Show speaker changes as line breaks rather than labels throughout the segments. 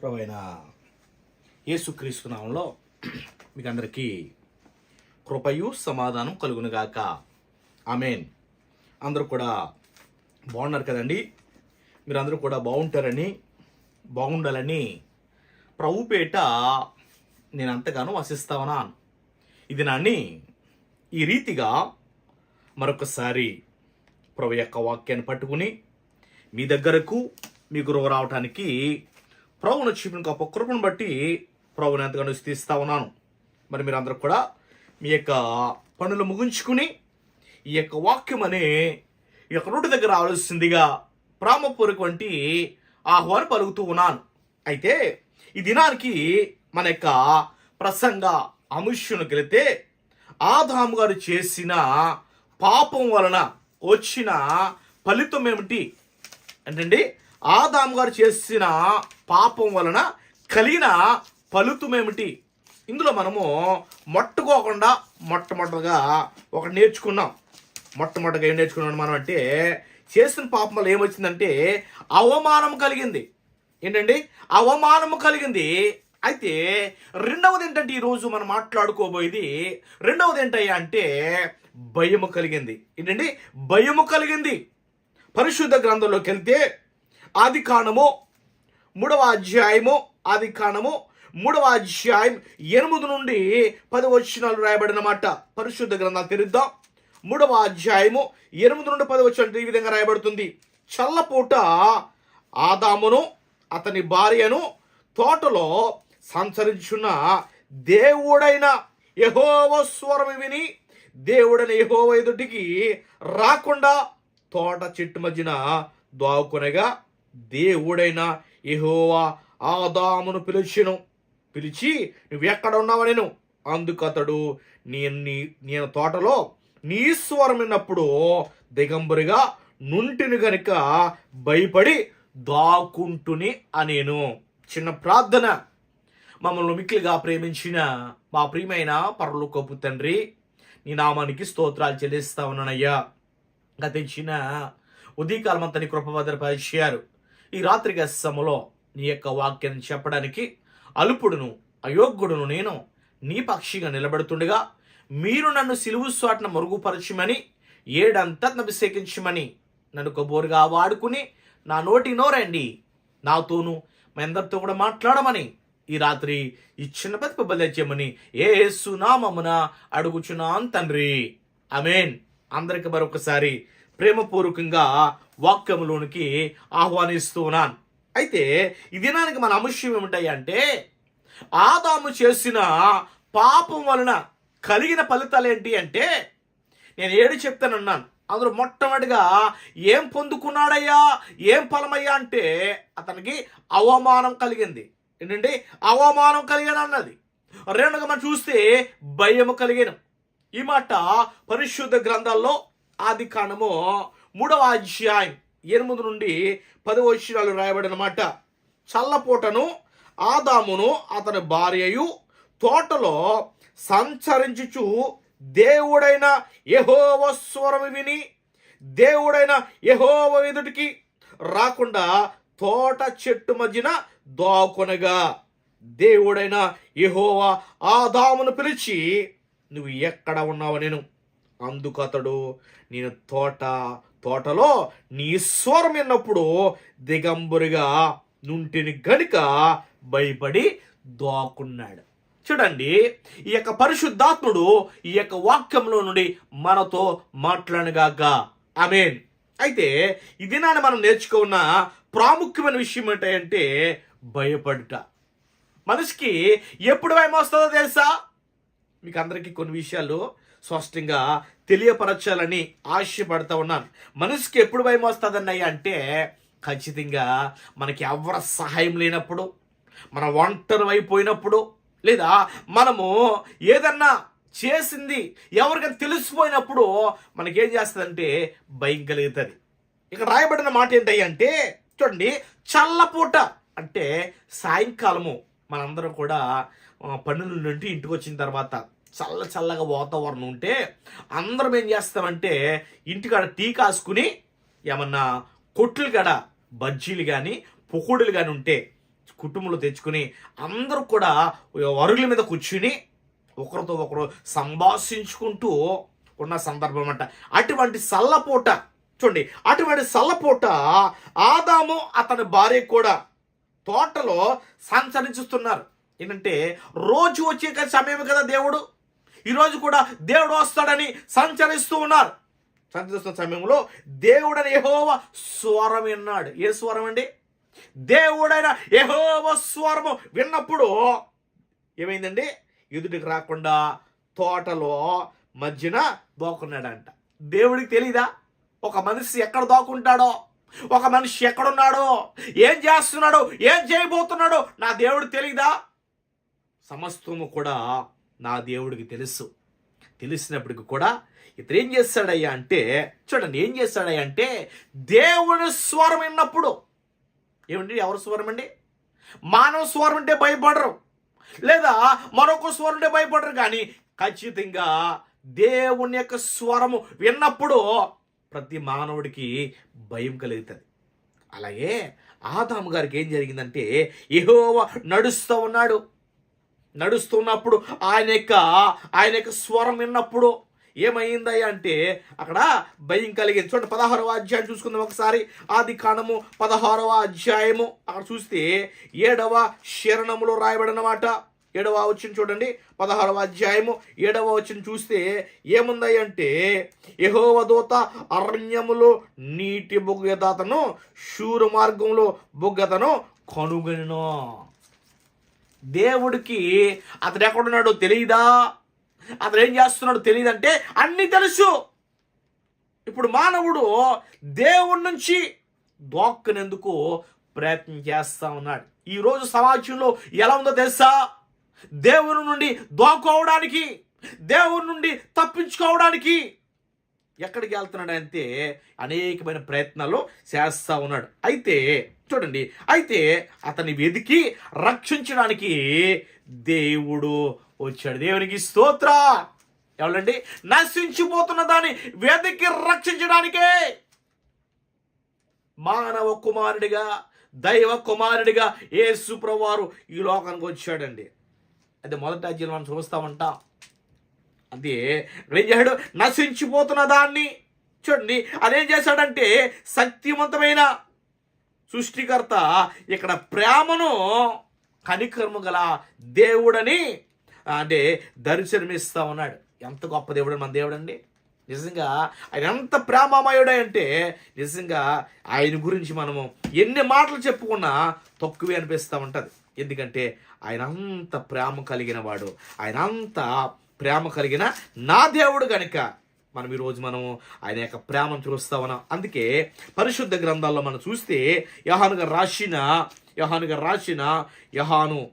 ప్రభు అయిన యేసుక్రీస్తు నామంలో మీకు అందరికీ కృపయు సమాధానం కలుగునుగాక. ఆమెన్. అందరూ కూడా బాగున్నారు కదండి? మీరందరూ కూడా బాగుంటారని బాగుండాలని ప్రభుపేట నేను అంతగానో వసిస్తా ఉన్నాను. ఇది నాన్ని ఈ రీతిగా మరొకసారి ప్రభు యొక్క వాక్యాన్ని పట్టుకుని మీ దగ్గరకు మీ గురువు రావటానికి ప్రభువును చూపిన గొప్ప కృపను బట్టి ప్రభుని ఎంతగానో స్థిస్తా ఉన్నాను. మరి మీరు అందరూ కూడా మీ యొక్క పనులు ముగించుకుని ఈ యొక్క వాక్యం అనే ఈ యొక్క నోటి దగ్గర ఆలోచిందిగా ప్రామపూర్వక వంటి ఆహ్వానం పలుకుతూ ఉన్నాను. అయితే ఈ దినానికి మన యొక్క ప్రసంగ అంశను గెలితే ఆదాము గారు చేసిన పాపం వలన వచ్చిన ఫలితం ఏమిటి? ఏంటండి? ఆదాము గారు చేసిన పాపం వలన కలిగిన ఫలితం ఏమిటి ఇందులో మనము మొట్టుకోకుండా మొట్టమొదటిగా ఒకటి నేర్చుకున్నాం. మొట్టమొదటిగా ఏం నేర్చుకున్నాం మనం అంటే చేసిన పాపం వల్ల ఏమొచ్చిందంటే అవమానం కలిగింది. ఏంటండి? అవమానం కలిగింది. అయితే రెండవది ఏంటంటే ఈరోజు మనం మాట్లాడుకోబోయేది రెండవది ఏంటయ్యా అంటే భయము కలిగింది. ఏంటండి? భయము కలిగింది. పరిశుద్ధ గ్రంథంలోకి వెళ్తే ఆది కాండము మూడవ అధ్యాయము ఆది కాండము మూడవ అధ్యాయం ఎనిమిది నుండి పది వచనాలు రాయబడిన మాట పరిశుద్ధ గ్రంథాలు తెరుద్దాం. మూడవ అధ్యాయము ఎనిమిది నుండి పది వచనాలు ఈ విధంగా రాయబడుతుంది. చల్లపూట ఆదామును అతని భార్యను తోటలో సంచరించున్న దేవుడైన యహోవ స్వరం విని దేవుడైన యహోవ ఎదుటికి రాకుండా తోట చెట్టు మధ్యన దాక్కునగా దేవుడైన ఎహోవా ఆదామును పిలిచిను. పిలిచి నువ్వు ఎక్కడ ఉన్నావనేను అందుకు అతడు నేను నీ- నేను తోటలో నీ స్వరం విన్నప్పుడు దిగంబరిగా నుంటిని గనుక భయపడి దాక్కుంటుని అనేను. చిన్న ప్రార్థన. మమ్మల్ని మిక్కిలిగా ప్రేమించిన మా ప్రియమైన పరలోకపు తండ్రి నీ నామానికి స్తోత్రాలు చెల్లిస్తా ఉన్నానయ్యా. గతించిన ఉదయకాలం అంతా నీ కృప భద్రపరిచారు. ఈ రాత్రి గసములో నీ యొక్క వాక్యాన్ని చెప్పడానికి అల్పుడును అయోగ్యుడును నేను నీ పక్షిగా నిలబడుతుండగా మీరు నన్ను సిలువు స్వాట్న మరుగుపరచమని ఏడంతా అభిషేకించమని నన్ను కబోరుగా వాడుకుని నా నోటి నోరండి. నాతోను మా అందరితో కూడా మాట్లాడమని ఈ రాత్రి ఈ చిన్న బతుకు బదిలించమని ఏ సునామమున అడుగుచున్నాను తండ్రి. అమేన్ అందరికి మరొకసారి ప్రేమపూర్వకంగా వాక్యములోనికి ఆహ్వానిస్తూ ఉన్నాను అయితే ఈ దినానికి మన అంశం ఏమిటాయి అంటే ఆదాము చేసిన పాపం వలన కలిగిన ఫలితాలు ఏంటి అంటే నేను ఏడు చెప్తానన్నాను. అందులో మొట్టమొదటిగా ఏం పొందుకున్నాడయ్యా? ఏం ఫలమయ్యా అంటే అతనికి అవమానం కలిగింది. ఏంటంటే అవమానం కలిగాను అన్నది. రెండుగా మనం చూస్తే భయము కలిగాను. ఈ మాట పరిశుద్ధ గ్రంథాల్లో ఆది కాండము మూడవ అధ్యాయం. ఎనిమిది నుండి పది వచనాలు రాయబడిన చల్లపూటను ఆదామును అతని భార్యయు తోటలో సంచరించుచు దేవుడైన యహోవ స్వరము విని దేవుడైన యహోవ ఎదుటికి రాకుండా తోట చెట్టు మధ్యన దాకొనగా దేవుడైన యహోవ ఆదామును పిలిచి నువ్వు ఎక్కడ ఉన్నావు నేను? అందుకు అతడు నేను తోట తోటలో నీ స్వరం విన్నప్పుడు దిగంబురిగా నుంటిని గనుక భయపడి దాక్కున్నాడు. చూడండి ఈ యొక్క పరిశుద్ధాత్ముడు ఈ యొక్క వాక్యంలో నుండి మనతో మాట్లాడగాక. ఆమెన్. అయితే ఇది నాన్న మనం నేర్చుకున్న ప్రాముఖ్యమైన విషయం ఏంటంటే భయపడుట. మనిషికి ఎప్పుడు భయం వస్తుందో తెలుసా? మీకు అందరికీ కొన్ని విషయాలు స్పష్టంగా తెలియపరచాలని ఆశపడతా ఉన్నాను. మనిషికి ఎప్పుడు భయం వస్తుందన్నయ్య అంటే ఖచ్చితంగా మనకి ఎవరి సహాయం లేనప్పుడు మన ఒంటరి అయిపోయినప్పుడు లేదా మనము ఏదన్నా చేసింది ఎవరికైనా తెలిసిపోయినప్పుడు మనకేం చేస్తుందంటే భయం కలుగుతుంది. ఇక్కడ రాయబడిన మాట ఏంటయ్య అంటే చూడండి చల్లపూట అంటే సాయంకాలము మనందరం కూడా పన్నుల నుండి ఇంటికి వచ్చిన తర్వాత చల్ల చల్లగా వాతావరణం ఉంటే అందరం ఏం చేస్తామంటే ఇంటికాడ టీ కాసుకుని ఏమన్నా కొట్లు కాడ బజ్జీలు కానీ పొకుడులు కానీ ఉంటే కుటుంబంలో తెచ్చుకుని అందరూ కూడా వరుగుల మీద కూర్చుని ఒకరితో ఒకరు సంభాషించుకుంటూ ఉన్న సందర్భం అంట అటువంటి సల్లపూట చూడండి అటువంటి సల్లపూట ఆదాము అతని భార్య కూడా తోటలో సంచరించుతున్నారు. ఏంటంటే రోజు వచ్చే సమయం కదా దేవుడు. ఈరోజు కూడా దేవుడు వస్తాడని సంచరిస్తూ ఉన్నారు. సంచరిస్తున్న సమయంలో దేవుడని యెహోవా స్వరం విన్నాడు. ఏ స్వరం అండి? దేవుడైన యహోవ స్వరము విన్నప్పుడు ఏమైందండి? ఎదుటికి రాకుండా తోటలో మధ్యన దోకున్నాడంట దేవుడికి తెలీదా? ఒక మనిషి ఎక్కడ దోకుంటాడో ఒక మనిషి ఎక్కడున్నాడో? ఏం చేస్తున్నాడో? ఏం చేయబోతున్నాడో? నా దేవుడు తెలీదా? సమస్తము కూడా నా దేవుడికి తెలుసు. తెలిసినప్పటికి కూడా ఇతను ఏం చేస్తాడయ్యా అంటే చూడండి ఏం చేస్తాడయ్యా అంటే దేవుని స్వరం విన్నప్పుడు. ఏమండి? ఎవరి స్వరం అండి? మానవ స్వరం అంటే భయపడరు. లేదా మరొక స్వరం అంటే భయపడరు కానీ ఖచ్చితంగా దేవుని యొక్క స్వరము విన్నప్పుడు ప్రతి మానవుడికి భయం కలుగుతుంది. అలాగే ఆదాము గారికి ఏం జరిగిందంటే యెహోవా నడుస్తూ ఉన్నాడు. నడుస్తున్నప్పుడు ఆయన యొక్క ఆయన యొక్క స్వరం విన్నప్పుడు ఏమైందయ్యా అంటే అక్కడ భయం కలిగింది. చూడండి పదహారవ అధ్యాయం చూసుకుందాం ఒకసారి. ఆది కాండము పదహారవ అధ్యాయము. అక్కడ చూస్తే ఏడవ శరణములో రాయబడినమాట. ఏడవ వచ్చిన చూడండి పదహారవ అధ్యాయము. ఏడవ వచ్చిన చూస్తే ఏముందంటే యహోవ దూత అరణ్యములో నీటి బొగ్గతను శూర మార్గంలో బొగ్గతను కనుగొనను. దేవుడికి అతడు ఎక్కడున్నాడో తెలియదా అతడు ఏం చేస్తున్నాడో తెలియదంటే అన్నీ తెలుసు. ఇప్పుడు మానవుడు దేవుడి నుంచి దోక్కనేందుకు ప్రయత్నం చేస్తా ఉన్నాడు. ఈరోజు సమాజంలో ఎలా ఉందో తెలుసా? దేవుని నుండి దోకోవడానికి దేవుని నుండి తప్పించుకోవడానికి ఎక్కడికి వెళ్తున్నాడు అంటే అనేకమైన ప్రయత్నాలు చేస్తా ఉన్నాడు. అయితే చూడండి. అయితే అతని వెతికి రక్షించడానికి దేవుడు వచ్చాడు. దేవునికి స్తోత్ర. ఎవరండి? నశించిపోతున్న దాన్ని వెతికి రక్షించడానికే మానవ కుమారుడిగా దైవ కుమారుడిగా యేసు ప్రభువారు ఈ లోకానికి వచ్చాడండి. అది మొదటి అధ్యయనం మనం చూస్తా అది అదే ఏం చేశాడు? నశించిపోతున్న దాన్ని చూడండి. అదేం చేశాడంటే శక్తివంతమైన సృష్టికర్త ఇక్కడ ప్రేమను కనికర్మ గల దేవుడని అంటే దర్శనమిస్తా ఉన్నాడు. ఎంత గొప్ప దేవుడు మన దేవుడు అండి నిజంగా ఆయన ఎంత ప్రేమమయుడు అంటే నిజంగా ఆయన గురించి మనము ఎన్ని మాటలు చెప్పుకున్నా తక్కువే అనిపిస్తూ ఉంటుంది. ఎందుకంటే ఆయన అంత ప్రేమ కలిగిన వాడు ఆయన అంత ప్రేమ కలిగిన నా దేవుడు కనుక మనం ఈరోజు మనం ఆయన యొక్క ప్రేమను చూస్తా ఉన్నాం. అందుకే పరిశుద్ధ గ్రంథాల్లో మనం చూస్తే యహానుగా రాసిన యహానుగా రాసిన యహాను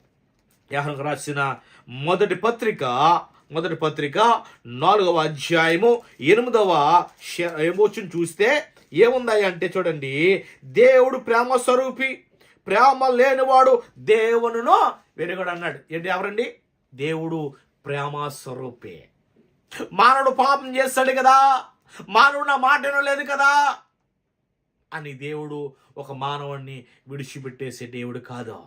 యహానుగా రాసిన మొదటి పత్రిక మొదటి పత్రిక నాలుగవ అధ్యాయము ఎనిమిదవ ఏమొచ్చిన చూస్తే ఏముంది అంటే చూడండి దేవుడు ప్రేమ స్వరూపి ప్రేమ లేనివాడు దేవునును వెనుగడు అన్నాడు ఏంటి ఎవరండి? దేవుడు ప్రేమ స్వరూపే. మానవుడు పాపం చేస్తాడు కదా. మానవుడు నా మాట లేదు కదా. అని దేవుడు ఒక మానవుడిని విడిచిపెట్టేసే దేవుడు కాదు.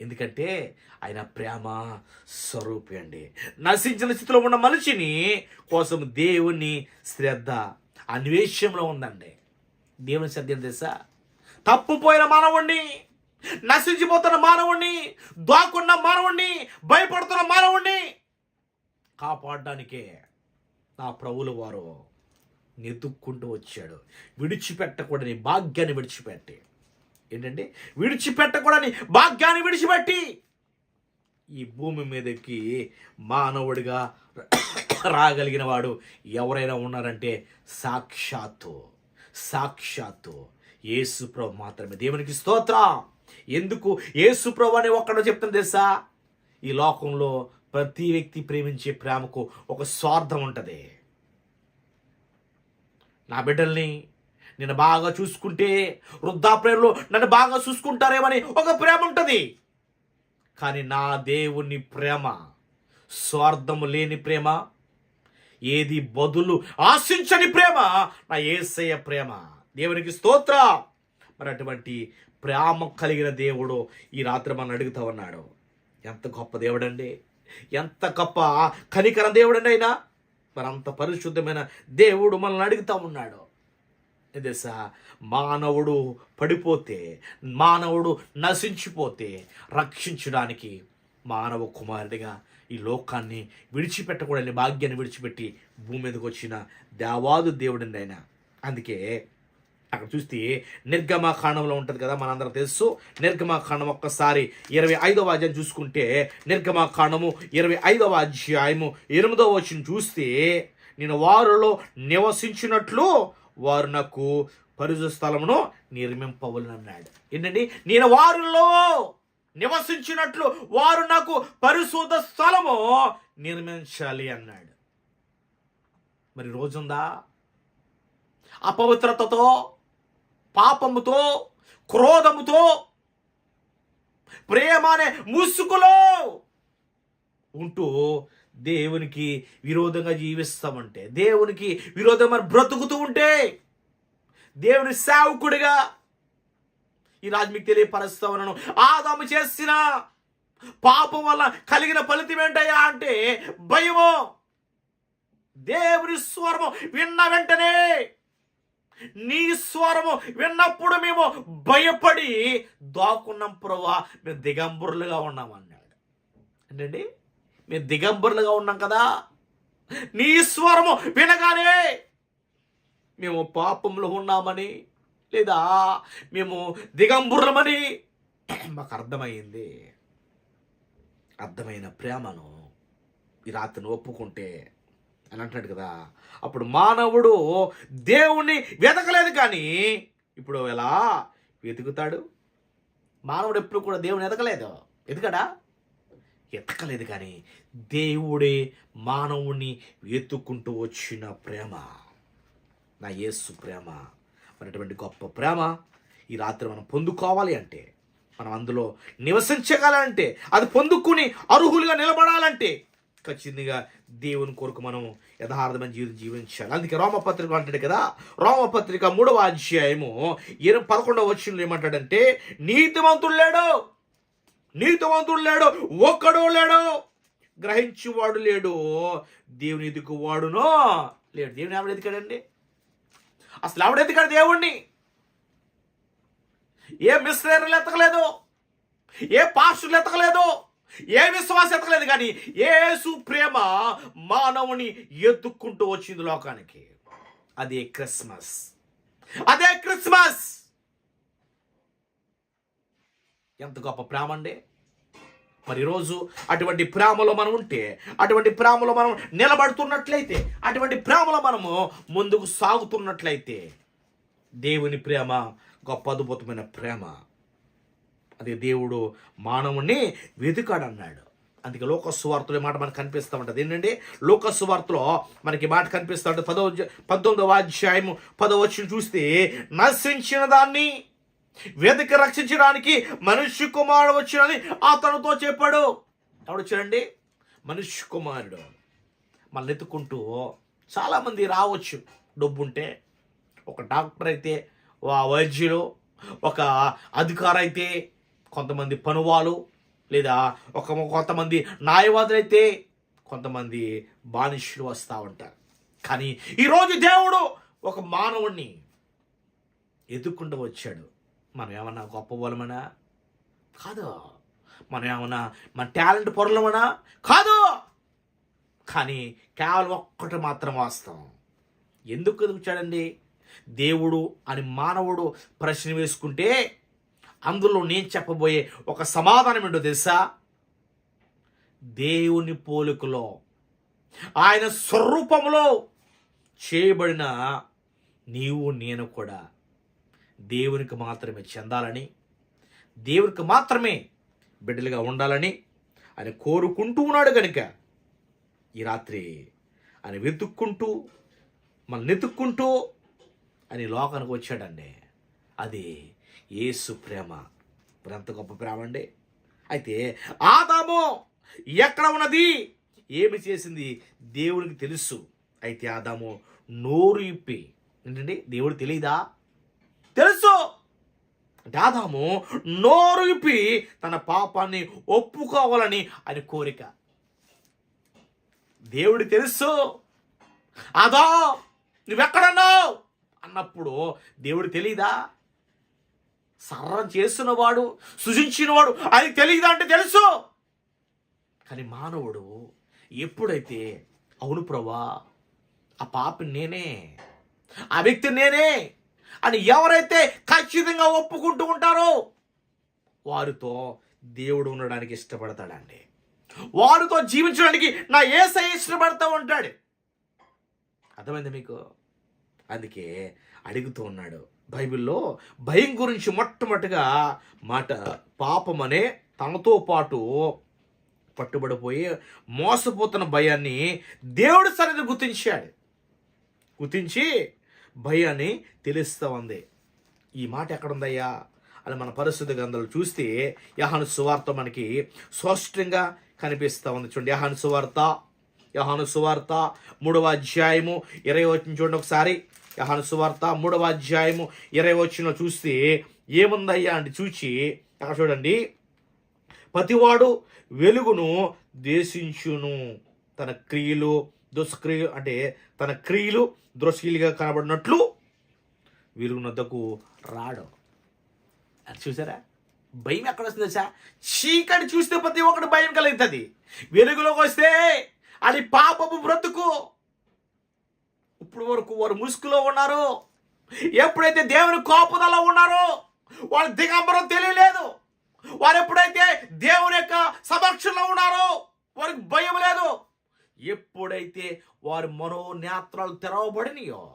ఎందుకంటే ఆయన ప్రేమ స్వరూపి అండి. నశించిన స్థితిలో ఉన్న మనిషిని కోసం దేవుని శ్రద్ధ అన్వేషంలో ఉందండి. దేవుని శ్రద్ధ తెలుసా? తప్పుపోయిన మానవుణ్ణి నశించిపోతున్న మానవుణ్ణి దాక్కున్న మానవుణ్ణి భయపడుతున్న మానవుణ్ణి కాపాడడానికే నా ప్రభుల వారు నెతుక్కుంటూ వచ్చాడు. విడిచిపెట్టకూడని భాగ్యాన్ని విడిచిపెట్టి. ఏంటంటే విడిచిపెట్టకూడని భాగ్యాన్ని విడిచిపెట్టి ఈ భూమి మీదకి మానవుడిగా రాగలిగిన వాడు ఎవరైనా ఉన్నారంటే సాక్షాత్తు సాక్షాత్తు యేసుప్రభు మాత్రమే. దేవునికి స్తోత్రం. ఎందుకు? యేసుప్రభు అని ఒక్కడో చెప్తాను తెలుసా? ఈ లోకంలో ప్రతి వ్యక్తి ప్రేమించే ప్రేమకు ఒక స్వార్థం ఉంటుంది. నా బిడ్డల్ని నేను బాగా చూసుకుంటే వృద్ధాప్రేమలో నన్ను బాగా చూసుకుంటారేమని ఒక ప్రేమ ఉంటుంది. కానీ నా దేవుని ప్రేమ స్వార్థము లేని ప్రేమ ఏది బదులు ఆశించని ప్రేమ నా ఏసయ్య ప్రేమ. దేవునికి స్తోత్ర. మరి అటువంటి ప్రేమ కలిగిన దేవుడు ఈ రాత్రి మనం అడుగుతా ఉన్నాడు. ఎంత గొప్ప దేవుడండి. ఎంత గొప్ప కనికరం దేవుడండి అయినా మరి అంత పరిశుద్ధమైన దేవుడు మనల్ని అడుగుతా ఉన్నాడు. తెలుసా? మానవుడు పడిపోతే మానవుడు నశించిపోతే రక్షించడానికి మానవ కుమారుడిగా ఈ లోకాన్ని విడిచిపెట్టకూడని భాగ్యాన్ని విడిచిపెట్టి భూమి మీదకి వచ్చిన దేవాదు దేవుడిని ఆయన అందుకే అక్కడ చూస్తే నిర్గమాఖాండంలో ఉంటుంది కదా మనందరం తెలుసు. నిర్గమాఖాండం ఒక్కసారి ఇరవై ఐదవ అధ్యాయం చూసుకుంటే నిర్గమాఖాండము ఇరవై ఐదవ అధ్యాయము ఎనిమిదవ వచ్చిన చూస్తే నేను వారిలో నివసించినట్లు వారు నాకు పరిశు స్థలమును నిర్మింపవలనన్నాడు. ఏంటండి? నేను వారిలో నివసించినట్లు వారు నాకు పరిశుద్ధ స్థలము నిర్మించాలి అన్నాడు. మరి రోజుందా అపవిత్రతతో పాపముతో క్రోధముతో ప్రేమ అనే ముసుగులో ఉంటూ దేవునికి విరోధంగా జీవిస్తామంటే దేవునికి విరోధం మరి బ్రతుకుతూ ఉంటే దేవుని సేవకుడిగా ఈ రాజు మీకు తెలియపరుస్తా ఉన్నాను. ఆదాము చేసిన పాపం వల్ల కలిగిన ఫలితం ఏంటయ్యా అంటే భయము. దేవుని స్వరము విన్న వెంటనే నీ స్వరము విన్నప్పుడు మేము భయపడి దాక్కున్నాం ప్రభా. మేము దిగంబరులుగా ఉన్నాం అన్నాడు. ఏంటండి? మేము దిగంబరులుగా ఉన్నాం కదా. నీ స్వరము వినగానే మేము పాపంలో ఉన్నామని లేదా మేము దిగంబరులమని మాకు అర్థమైంది. అర్థమైన ప్రేమను ఈ రాత్రిని ఒప్పుకుంటే అని అంటున్నాడు కదా. అప్పుడు మానవుడు దేవుణ్ణి వెతకలేదు కానీ ఇప్పుడు ఎలా? వెతుకుతాడు. మానవుడు ఎప్పుడు కూడా దేవుని ఎతకలేదు ఎతకడా ఎతకలేదు కానీ దేవుడే మానవుణ్ణి వెతుక్కుంటూ వచ్చిన ప్రేమ. నా యేసు ప్రేమ. మరి అటువంటి గొప్ప ప్రేమ. ఈ రాత్రి మనం పొందుకోవాలి అంటే మనం అందులో నివసించగలంటే అది పొందుకుని అర్హులుగా నిలబడాలంటే ఖచ్చితంగా దేవుని కొరకు మనం యథార్థమైన జీవితం జీవించాలి. అందుకే రోమపత్రిక అంటాడు కదా రోమపత్రిక మూడవ అధ్యాయము ఇరవై పదకొండవ వచ్చిన ఏమంటాడంటే నీతివంతుడు లేడు నీతివంతుడు లేడు ఒక్కడు లేడు గ్రహించువాడు లేడు దేవుని ఎదుకు వాడునో లేడు. దేవుని ఆవిడ ఎదుకాడండి అసలు ఆవిడ ఎదుకాడు దేవుణ్ణి? ఏ మిస్టరీలు ఎతకలేదు ఏ పాస్టర్లు ఎతకలేదు ఏ విశ్వాసం ఎత్తలేదు కానీ ఏసు ప్రేమ మానవుని ఎత్తుక్కుంటూ వచ్చింది లోకానికి. అదే క్రిస్మస్. అదే క్రిస్మస్! ఎంత గొప్ప ప్రేమ అండి. మరి ఈరోజు అటువంటి ప్రేమలో మనం ఉంటే అటువంటి ప్రేమలో మనం నిలబడుతున్నట్లయితే అటువంటి ప్రేమలో మనము ముందుకు సాగుతున్నట్లయితే దేవుని ప్రేమ గొప్ప అద్భుతమైన ప్రేమ అది దేవుడు మానవుణ్ణి వెతుకాడన్నాడు. అందుకే లోకస్వార్తలు మాట మనకు కనిపిస్తూ ఉంటుంది. ఏంటంటే లోకస్వార్తలో మనకి మాట కనిపిస్తూ ఉంటుంది. పదో పంతొమ్మిదవ అధ్యాయం పదో వచ్చిన చూస్తే నశించిన దాన్ని వెతికి రక్షించడానికి మనుష్య కుమారుడు వచ్చినని అతనితో చెప్పాడు. ఎవడు చూడండి మనుష్య కుమారుడు. మనల్ని ఎత్తుకుంటూ చాలామంది రావచ్చు. డబ్బుంటే ఒక డాక్టర్ అయితే ఆ వైద్యులు ఒక అధికారి అయితే కొంతమంది పనువాలు లేదా ఒక కొంతమంది న్యాయవాదులు అయితే కొంతమంది బానిషులు వస్తూ ఉంటారు. కానీ ఈరోజు దేవుడు ఒక మానవుణ్ణి ఎదుర్కొంటూ వచ్చాడు. మనం ఏమన్నా గొప్ప వాళ్ళమనా? కాదు. మనం ఏమన్నా మన టాలెంట్ పొరలమనా? కాదు. కానీ కేవలం ఒక్కటి మాత్రం వాస్తవం. ఎందుకు ఎదుగుచాడండి? దేవుడు అని మానవుడు ప్రశ్న వేసుకుంటే అందులో నేను చెప్పబోయే ఒక సమాధానం ఏంటో తెలుసా? దేవుని పోలికలో ఆయన స్వరూపంలో చేయబడిన నీవు నేను కూడా దేవునికి మాత్రమే చెందాలని దేవునికి మాత్రమే బిడ్డలుగా ఉండాలని ఆయన కోరుకుంటూ ఉన్నాడు కనుక ఈ రాత్రి ఆయన వెతుక్కుంటూ మన నెతుక్కుంటూ అని లోకానికి వచ్చాడండి. అది ఏసు ప్రేమ. ఇప్పుడు ఎంత గొప్ప ప్రేమ అండి. అయితే ఆదాము ఎక్కడ ఉన్నది? ఏమి చేసింది? దేవుడికి తెలుసు. అయితే ఆదాము నోరు ఇప్పి ఏంటండి? దేవుడు తెలియదా తెలుసు. అంటే ఆదాము నోరు ఇప్పి తన పాపాన్ని ఒప్పుకోవాలని అని కోరిక. దేవుడు తెలుసు. అదా నువ్వెక్కడన్నావు? అన్నప్పుడు దేవుడు తెలీదా? సర్రం చేస్తున్నవాడు సృజించినవాడు అది తెలియదా అంటే తెలుసు. కానీ మానవుడు ఎప్పుడైతే అవును ప్రభా ఆ పాపి నేనే ఆ వ్యక్తి నేనే అని ఎవరైతే ఖచ్చితంగా ఒప్పుకుంటూ ఉంటారో వారితో దేవుడు ఉండడానికి ఇష్టపడతాడండి. వారితో జీవించడానికి నా ఏసై ఇష్టపడతా ఉంటాడు. అర్థమైంది మీకు? అందుకే అడుగుతూ ఉన్నాడు. బైబిల్లో భయం గురించి మొట్టమొదటిగా మాట పాపం అనే తనతో పాటు పట్టుబడిపోయి మోసపోతున్న భయాన్ని దేవుడు సరిగ్గా గుర్తించాడు. గుర్తించి భయాన్ని తెలుస్తూ ఉంది. ఈ మాట ఎక్కడుందయ్యా? అని మన పరిస్థితి గ్రంథాలు చూస్తే యహాను సువార్త మనకి స్పష్టంగా కనిపిస్తూ ఉంది. చూడండి యహాను సువార్త యహాను సువార్త మూడవ అధ్యాయము ఇరవై వచ్చిన చూడండి ఒకసారి. యహాను సువార్త మూడవ అధ్యాయము ఇరవై వచ్చిన చూస్తే ఏముందయ్యా అంటే చూచి అక్కడ చూడండి. ప్రతివాడు వెలుగును దేశించును తన క్రియలు దుష్క్రియ అంటే తన క్రియలు దురస్క్రియలుగా కనబడినట్లు వెలుగునద్దకు రాడు. అది చూసారా? భయం ఎక్కడ వస్తుంది సార్ చీకటి చూస్తే ప్రతి ఒక్కటి భయం కలుగుతుంది. వెలుగులోకి వస్తే అది పాపపు బ్రతుకు. ఇప్పుడు వరకు వారు ముసుగులో ఉన్నారు. ఎప్పుడైతే దేవుని కోపదలో ఉన్నారో వాళ్ళ దిగంబరం తెలియలేదు. వారు ఎప్పుడైతే దేవుని యొక్క సమక్షంలో ఉన్నారో వారికి భయం లేదు. ఎప్పుడైతే వారి మనోనేత్రాలు తెరవబడినాయో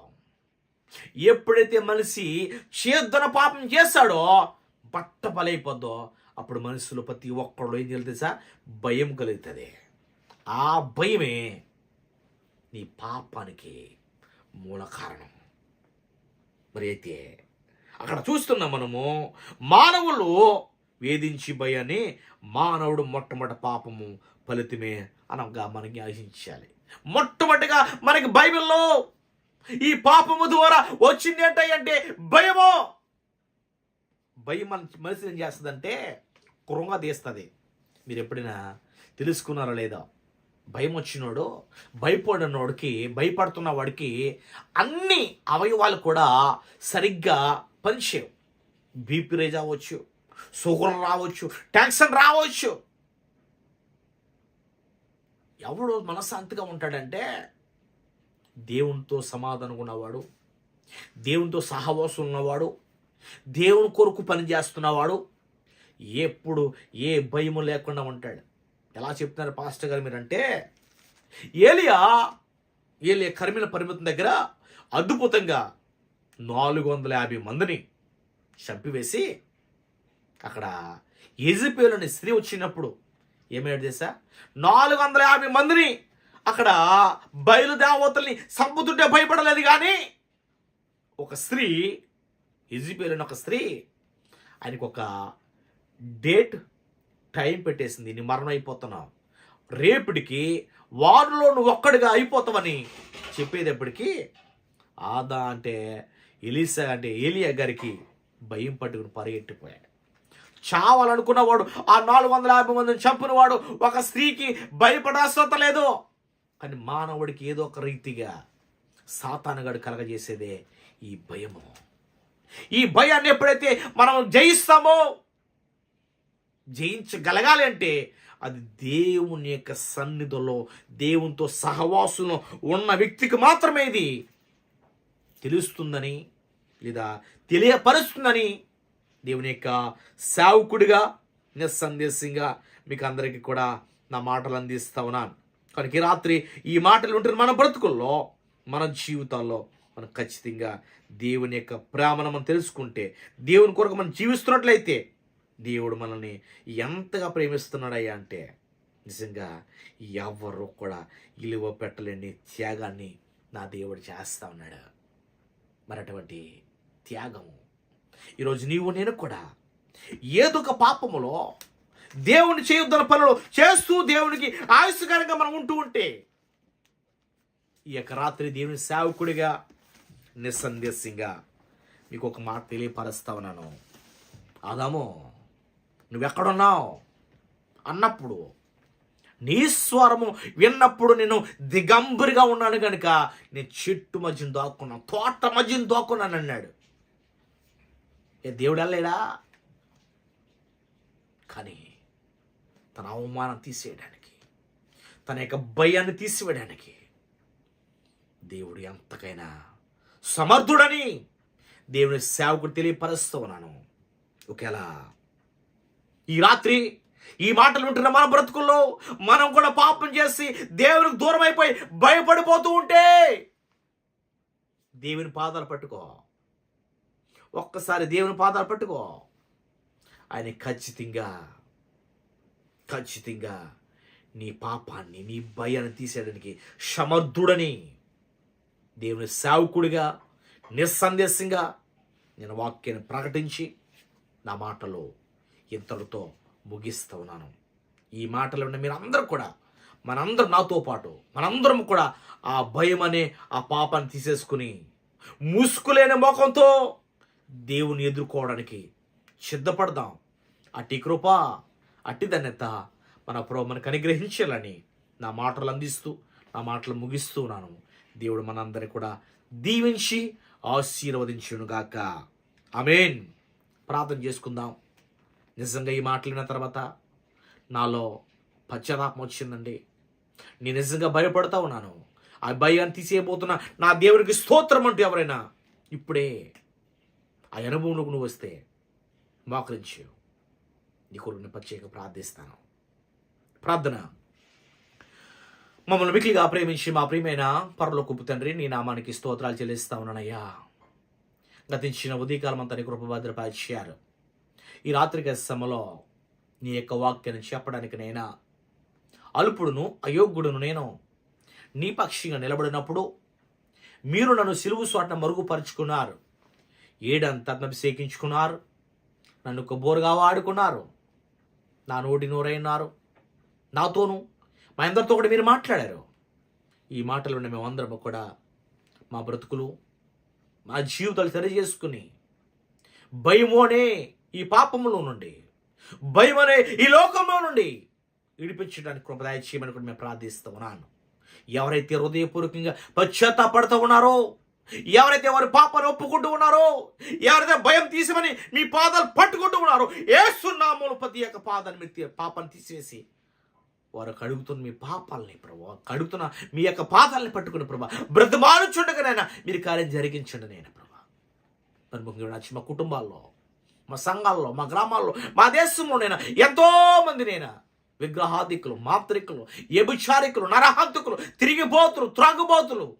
ఎప్పుడైతే మనిషి చేద్దన పాపం చేస్తాడో బట్ట బలైపోద్దో అప్పుడు మనుషులు ప్రతి ఒక్కళ్ళు ఏం తెలుసా? భయం కలుగుతుంది. ఆ భయమే నీ పాపానికి మూల కారణం. మరి అయితే అక్కడ చూస్తున్నాం మనము మానవులు వేధించి భయాన్ని మానవుడు మొట్టమొదటి పాపము ఫలితమే అనగా మనకి ఆశించాలి మొట్టమొదటిగా మనకి బైబిల్లో ఈ పాపము ద్వారా వచ్చింది ఏంటంటే భయము. భయం మన మనిషిని ఏం చేస్తుందంటే కృంగ తీస్తుంది. మీరు ఎప్పుడైనా తెలుసుకున్నారో లేదో? భయం వచ్చినోడు భయపడినోడికి భయపడుతున్న వాడికి అన్ని అవయవాలు కూడా సరిగ్గా పనిచేయవు. బీపీ రేజ్ అవ్వచ్చు షుగర్ రావచ్చు టెన్షన్ రావచ్చు. ఎవడు మనశ్శాంతిగా ఉంటాడంటే దేవునితో సమాధానం ఉన్నవాడు దేవునితో సహవాసం ఉన్నవాడు దేవుని కొరకు పనిచేస్తున్నవాడు ఎప్పుడు ఏ భయము లేకుండా ఉంటాడు. ఎలా చెప్తున్నారు పాస్టర్ గారు మీరంటే ఏలియా ఏలియా కర్మిన పరిమితం దగ్గర అద్భుతంగా నాలుగు వందల యాభై మందిని చంపివేసి అక్కడ ఎజిపేలోని స్త్రీ వచ్చినప్పుడు ఏమేడు చేశా నాలుగు వందల యాభై మందిని అక్కడ బయలుదేవతల్ని సంపుతుంటే భయపడలేదు కానీ ఒక స్త్రీ ఎజిపేలోని ఒక స్త్రీ ఆయనకు ఒక డేట్ టైం పెట్టేసింది నీ మరణం అయిపోతున్నావు. రేపటికి వారిలో నువ్వు ఒక్కడిగా అయిపోతావని చెప్పేటప్పటికి ఆదా అంటే ఎలీసా అంటే ఏలియా గారికి భయం పట్టుకుని పరిగెట్టిపోయాడు చావాలనుకున్నవాడు ఆ నాలుగు వందల యాభై మందిని చంపినవాడు ఒక స్త్రీకి భయపడాల్సినంత లేదు. కానీ మానవుడికి ఏదో ఒక రీతిగా సాతానగాడు కలగజేసేదే ఈ భయము. ఈ భయాన్ని ఎప్పుడైతే మనం జయిస్తామో జయించగలగాలి అంటే అది దేవుని యొక్క సన్నిధిలో దేవునితో సహవాసులు ఉన్న వ్యక్తికి మాత్రమే ఇది తెలుస్తుందని లేదా తెలియపరుస్తుందని దేవుని యొక్క సేవకుడిగా నిస్సందేశంగా మీకు అందరికీ కూడా నా మాటలు అందిస్తా ఉన్నాను. కనుక ఈ రాత్రి ఈ మాటలు ఉంటున్న మన బ్రతుకుల్లో మన జీవితాల్లో మనం ఖచ్చితంగా దేవుని యొక్క ప్రేమను మనం తెలుసుకుంటే దేవుని కొరకు మనం జీవిస్తున్నట్లయితే దేవుడు మనల్ని ఎంతగా ప్రేమిస్తున్నాడయ్యా అంటే నిజంగా ఎవరు కూడా ఇలువ పెట్టలేని త్యాగాన్ని నా దేవుడు చేస్తా ఉన్నాడు. మరి అటువంటి త్యాగము. ఈరోజు నీవు నేను కూడా ఏదో ఒక పాపములో దేవుని చేయొద్దన్న పనులు చేస్తూ దేవునికి ఆయుష్కరంగా మనం ఉంటూ ఉంటే ఈ యొక్క రాత్రి దేవుని సేవకుడిగా నిస్సందేశంగా మీకు ఒక మాట తెలియపరుస్తా ఉన్నాను. ఆదాము నువ్వెక్కడున్నావు? అన్నప్పుడు నీ స్వరము విన్నప్పుడు నేను దిగంబరిగా ఉన్నాను కనుక నేను చెట్టు మధ్యన దాక్కున్నాను తోట మధ్యన దాక్కున్నాను అన్నాడు. ఏ దేవుడు వెళ్ళలేడా? కానీ తన అవమానం తీసేయడానికి తన యొక్క భయాన్ని తీసివేయడానికి దేవుడు ఎంతకైనా సమర్థుడని దేవుని సేవకుడు తెలియపరుస్తూ ఉన్నాను. ఒకేలా ఈ రాత్రి ఈ మాటలు వింటున్న మన బ్రతుకుల్లో మనం కూడా పాపం చేసి దేవునికి దూరం అయిపోయి భయపడిపోతూ ఉంటే దేవుని పాదాలు పట్టుకో. ఒక్కసారి దేవుని పాదాలు పట్టుకో. ఆయన ఖచ్చితంగా ఖచ్చితంగా నీ పాపాన్ని నీ భయాన్ని తీసేయడానికి సమర్థుడని దేవుని సేవకుడిగా నిస్సందేశంగా నేను వాక్యాన్ని ప్రకటించి నా మాటలు ఇంతటితో ముగిస్తూ ఉన్నాను. ఈ మాటలు ఉన్న మీరు అందరూ కూడా మనందరం నాతో పాటు మనందరం కూడా ఆ భయం అనే ఆ పాపాన్ని తీసేసుకుని ముసుకులేని ముఖంతో దేవుని ఎదుర్కోవడానికి సిద్ధపడదాం. అట్టి కృప అట్టి ధన్యత మన ప్రభు మనకు అనుగ్రహించాలని నా మాటలు అందిస్తూ నా మాటలు ముగిస్తూ ఉన్నాను. దేవుడు మనందరినీ కూడా దీవించి ఆశీర్వదించునుగాక. అమేన్ ప్రార్థన చేసుకుందాం. నిజంగా ఈ మాట్లాడిన తర్వాత నాలో పశ్చాత్తాపం వచ్చిందండి. నేను నిజంగా భయపడతా ఉన్నాను. ఆ భయాన్ని తీసేయబోతున్నా నా దేవునికి స్తోత్రం అంటూ ఎవరైనా ఇప్పుడే ఆ అనుభవంలోకి నువ్వు వస్తే మోకరించు నీ కొరకు ప్రత్యేక ప్రార్థిస్తాను. ప్రార్థన. మమ్మల్ని మిక్కిగా ప్రేమించి మా ప్రియమైన పరలోకపు తండ్రి నీ నామానికి స్తోత్రాలు చెల్లిస్తా ఉన్నానయ్యా. గతించిన ఉదయకాలం అంతా నీ కృపభద్రపరిచారు ఈ రాత్రి సమలో నీ యొక్క వాక్యాన్ని చెప్పడానికి నేనా అల్పుడును అయోగ్యుడును నేను నీ పక్షిగా నిలబడినప్పుడు మీరు నన్ను సిలువు చోట మరుగుపరుచుకున్నారు. ఏడంతా అభిషేకించుకున్నారు నన్ను కొబ్బోరుగా వాడుకున్నారు. నా నోటి నోరైనారు నాతోనూ మా అందరితో కూడా మీరు మాట్లాడారు. ఈ మాటలు విన్న మేమందరం కూడా మా బ్రతుకులు మా జీవితాలు సరిచేసుకుని భయము ఈ పాపంలో నుండి భయం అనే ఈ లోకంలో నుండి విడిపించడానికి కృపదాయ చేయమని కూడా మేము ప్రార్థిస్తూ ఉన్నాను. ఎవరైతే హృదయపూర్వకంగా పశ్చాత్తాపడుతూ ఉన్నారో ఎవరైతే వారి పాపాన్ని ఒప్పుకుంటూ ఉన్నారో ఎవరైతే భయం తీసమని మీ పాదాలు పట్టుకుంటూ ఉన్నారో ఏసునామూలు ప్రతి యొక్క పాదాన్ని మీరు పాపాన్ని తీసివేసి వారు కడుగుతున్న మీ పాపాలని ప్రభు కడుగుతున్న మీ యొక్క పాదాలని పట్టుకుని ప్రభా బ్రతమానుచుండగానైనా మీరు కార్యం జరిగించండి నేను ప్రభా. మరి ముఖ్యంగా మా కుటుంబాల్లో మా సంఘాల్లో మా గ్రామాల్లో మా దేశంలో నేను? ఎంతోమంది నేను? విగ్రహాదికులు మాంత్రికులు ఎభిచారికులు నరహంతకులు తిరిగిపోతులు త్రాగుబోతులు.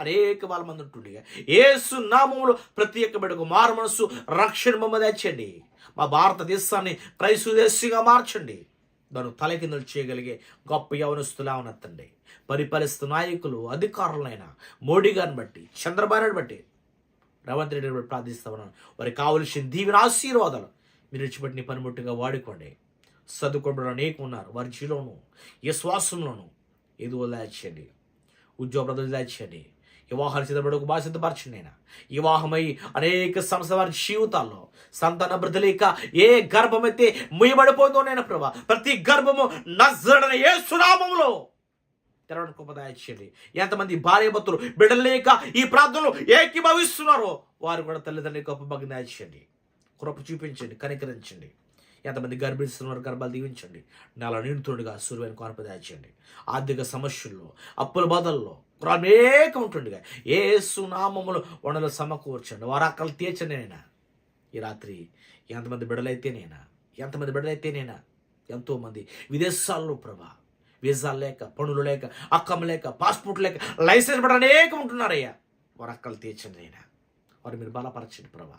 అనేక వాళ్ళ మంది ఉంటుండే. ఏసు నామములు ప్రతి ఒక్క బిడ్డకు మారు మనసు రక్షణ బొమ్మ తెచ్చండి. మా భారతదేశాన్ని క్రైస్తుదేశంగా మార్చండి. దాన్ని తలకిందులు చేయగలిగే గొప్ప యవనస్తులా ఉన్నతండి. పరిపాలిస్తున్న నాయకులు అధికారులైన మోడీ గారిని బట్టి చంద్రబాబు నాయుడు బట్టి రేవంత్ రెడ్డి గారు ప్రార్థిస్తా ఉన్నాను వారికి కావలసిన దీవెన ఆశీర్వాదాలు మీరు విడిచిపెట్టిన పనిముట్టుగా వాడుకోండి. చదువుకోవడం అనేక ఉన్నారు. వారి జీలోను ఏ శ్వాసంలోను ఏదో దాచేయండి. ఉద్యోగ ప్రజలు దాచేయండి. వివాహాలు సిద్ధపడకు బాగా సిద్ధపరచండి నేను వివాహమై అనేక సంస్థ వారి జీవితాల్లో సంతాన బ్రతలేక ఏ గర్భమైతే ముయ్యబడిపోయిందో నేను ప్రభా ప్రతి గర్భము నజరడన ఏ సునామంలో తెరవడం గొప్ప ఎంతమంది భార్య భక్తులు బిడ్డలు లేక ఈ ప్రార్థనలు ఏకీభవిస్తున్నారో వారు కూడా తల్లిదండ్రులు గొప్ప భగ్న కృప చూపించండి కనికరించండి. ఎంతమంది గర్భిస్తున్నారు గర్భాలు దీవించండి. నెల నిండుతుండగా సూర్యుని కొనప ఆర్థిక సమస్యల్లో అప్పుల బాధల్లో అనేక ఉంటుండగా ఏ సునామములు వనలు సమకూర్చండి. వారు అక్కలు తీర్చండి నేనా ఈ రాత్రి ఎంతమంది బిడ్డలైతేనైనా ఎంతమంది బిడ్డలైతేనైనా ఎంతోమంది విదేశాల్లో ప్రభా వీసాలు లేక పనులు లేక అక్కం లేక పాస్పోర్ట్ లేక లైసెన్స్ పడ అనేకం ఉంటున్నారయ్యా. వారు అక్కలు తీర్చండి అయినా. వారు మీరు బలపరచండి ప్రభా.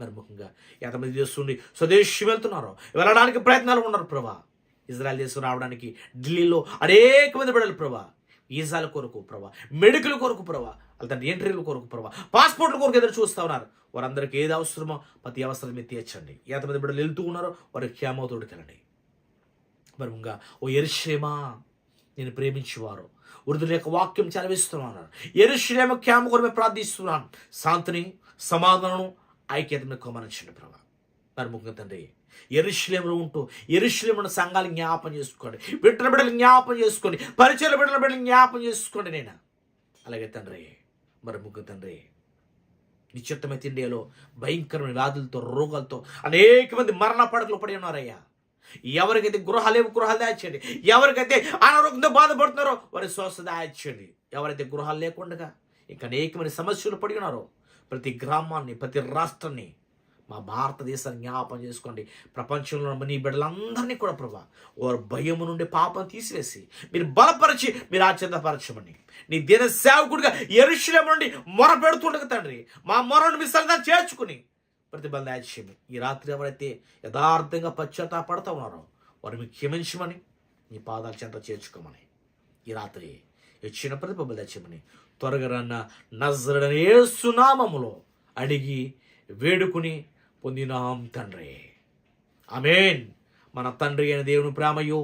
మరి ముఖ్యంగా ఎంతమంది చేస్తుండి స్వదేశం వెళ్తున్నారో వెళ్ళడానికి ప్రయత్నాలు ఉన్నారు ప్రభా. ఇజ్రాయల్ దేశం రావడానికి ఢిల్లీలో అనేక మంది బిడ్డలు ప్రభా. వీసాల కొరకు ప్రభా మెడికల్ కొరకు ప్రభా అతని ఎంట్రీల కొరకు ప్రభా పాస్పోర్ట్ల కొరకు ఎదురు చూస్తా ఉన్నారు. వారందరికీ ఏది అవసరమో ప్రతి అవసరం మీరు తీర్చండి. ఎంతమంది బిడ్డలు వెళ్తూ ఉన్నారో వారికి క్షేమతోడు మరి ఇంకా ఓ ఎరుషేమా నేను ప్రేమించేవారు. వృద్ధుల యొక్క వాక్యం చదివిస్తున్నాను. ఎరుషేమ క్యామ కొరమే ప్రార్థిస్తున్నాను. శాంతిని సమాధానం ఐక్యతను కొమరించండి ప్రభా. మరి ముఖ్యంగా తండ్రి ఎరుశ్లేములో ఉంటూ ఎరుశ్లేమున్న సంఘాలు జ్ఞాపం చేసుకోండి. బిడ్డల బిడ్డలు జ్ఞాపం చేసుకోండి. పరిచయ బిడ్డల బిడ్డలు జ్ఞాపం చేసుకోండి నేను. అలాగే తండ్రి మరి ముగ్గు తండ్రి నిశ్చితమైన ఇండియాలో భయంకరమైన వ్యాధులతో రోగాలతో అనేక మంది మరణ పడకలు పడి ఉన్నారయ్యా. ఎవరికైతే గృహాలు లేవు గృహాలు దాచండి ఎవరికైతే అనారోగ్యంతో బాధపడుతున్నారో వారి స్వస్థ దాచండి ఎవరైతే గృహాలు లేకుండా ఇంకా అనేకమైన సమస్యలు పడి ఉన్నారో. ప్రతి గ్రామాన్ని ప్రతి రాష్ట్రాన్ని మా భారతదేశాన్ని జ్ఞాపం చేసుకోండి. ప్రపంచంలో ఉన్న నీ బిడ్డలందరినీ కూడా ప్రభా వారు భయము నుండి పాపం తీసివేసి మీరు బలపరిచి మీరు ఆచందపరచమని నీ దిన సేవకుడిగా ఎరుషులేము నుండి మొర పెడుతుండగా తండ్రి మా మొరను మీ సరదా చేర్చుకుని ప్రతిబంధ యాచ్యమి ఈ రాత్రి ఎవరైతే యథార్థంగా పశ్చాత్తాపడతా ఉన్నారో వారు మీకు క్షమించమని నీ పాదాల చెంత చేర్చుకోమని ఈ రాత్రి ఇచ్చిన ప్రతిబంధ యాచ్యమని త్వరగా రన్న నజరనేసునామములో అడిగి వేడుకుని పొందినాం తండ్రి. అమేన్ మన తండ్రి అయిన దేవుని ప్రేమయో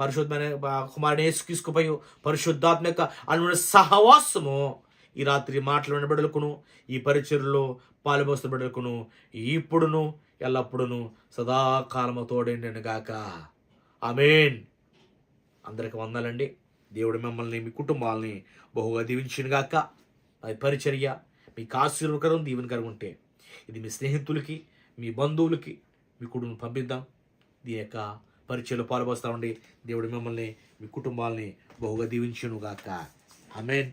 పరిశుద్ధమైన కుమారుని యేసుక్రీస్తుపయో పరిశుద్ధాత్మ యొక్క సహవాసము ఈ రాత్రి మాటలు బిడలకును ఈ పరిచయలో పాలుబోసిన బిడలకును ఇప్పుడును ఎల్లప్పుడును సదాకాలము తోడేండను గాక ఆమెన్. అందరికి వందాలండి. దేవుడు మిమ్మల్ని మీ కుటుంబాలని బహుగా దీవించిన గాక అది పరిచర్య మీకు ఆశీర్వకరం దీవెనకరం ఉంటే ఇది మీ స్నేహితులకి మీ బంధువులకి మీ కుటుంబం పంపిద్దాం. దీని యొక్క పరిచయలో పాల్పొస్తామండి దేవుడు మిమ్మల్ని మీ కుటుంబాలని బహుగా దీవించునుగాక. Amen